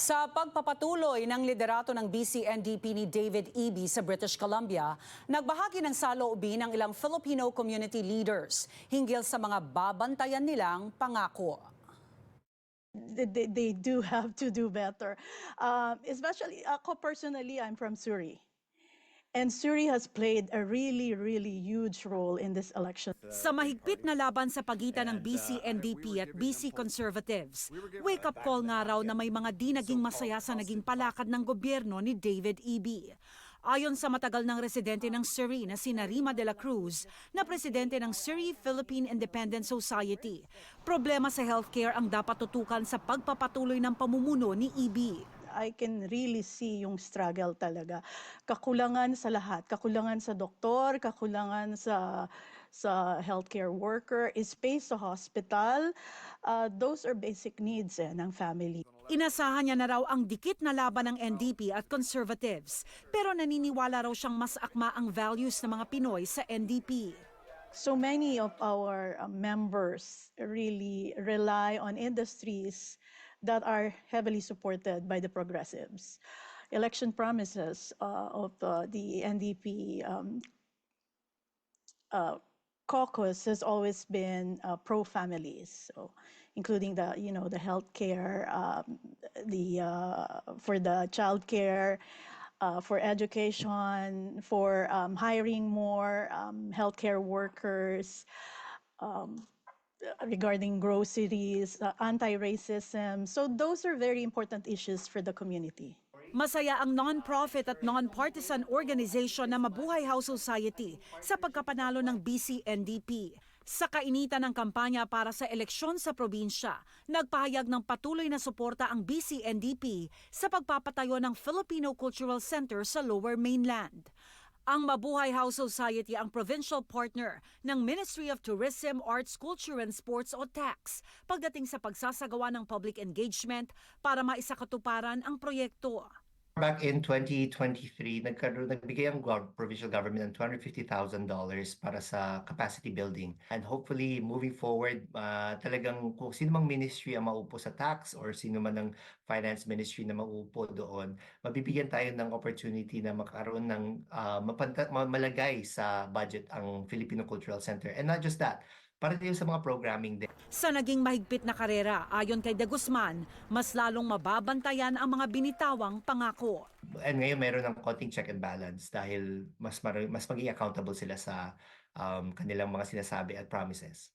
Sa pagpapatuloy ng liderato ng BCNDP ni David Eby sa British Columbia, nagbahagi ng saloobin ang ilang Filipino community leaders hinggil sa mga babantayan nilang pangako. they, they, do have to do better. Um, especially, ako personally, I'm from Surrey. And Surrey has played a really, really huge role in this election. Sa mahigpit na laban sa pagitan ng BC NDP at BC Conservatives, wake-up call nga raw na may mga di naging masaya sa naging palakad ng gobyerno ni David Eby. Ayon sa matagal ng residente ng Surrey na si Narima de la Cruz, na presidente ng Surrey Philippine Independent Society, problema sa healthcare ang dapat tutukan sa pagpapatuloy ng pamumuno ni Eby. I can really see yung struggle talaga. Kakulangan sa lahat. Kakulangan sa doktor, kakulangan sa sa healthcare worker, space sa hospital. Uh, those are basic needs eh, ng family. Inasahan niya na raw ang dikit na laban ng NDP at conservatives, pero naniniwala raw siyang mas akma ang values ng mga Pinoy sa NDP. So many of our uh, members really rely on industries that are heavily supported by the progressives. Election promises uh, of uh, the NDP um, uh, caucus has always been uh, pro-families, so including the you know the healthcare, um, the uh, for the childcare, uh, for education, for um, hiring more um, healthcare workers. Regarding groceries, uh, anti-racism. So those are very important issues for the community. Masaya ang non-profit at non-partisan organization na Mabuhay House Society sa pagkapanalo ng BC-NDP. Sa kainitan ng kampanya para sa eleksyon sa probinsya, nagpahayag ng patuloy na suporta ang BC-NDP sa pagpapatayo ng Filipino Cultural Center sa Lower Mainland. Ang Mabuhay House Society ang provincial partner ng Ministry of Tourism, Arts, Culture and Sports o TAX pagdating sa pagsasagawa ng public engagement para maisakatuparan ang proyekto. Back in 2023, nagkaroon, nagbigay ang gov- provincial government ng $250,000 para sa capacity building. And hopefully, moving forward, uh, talagang kung sino mang ministry ang maupo sa tax or sino man ng finance ministry na maupo doon, mabibigyan tayo ng opportunity na makaroon ng uh, mapanta- ma- malagay sa budget ang Filipino Cultural Center. And not just that, para din sa mga programming din. Sa naging mahigpit na karera, ayon kay De Guzman, mas lalong mababantayan ang mga binitawang pangako. And ngayon meron ng konting check and balance dahil mas mas maging accountable sila sa um, kanilang mga sinasabi at promises.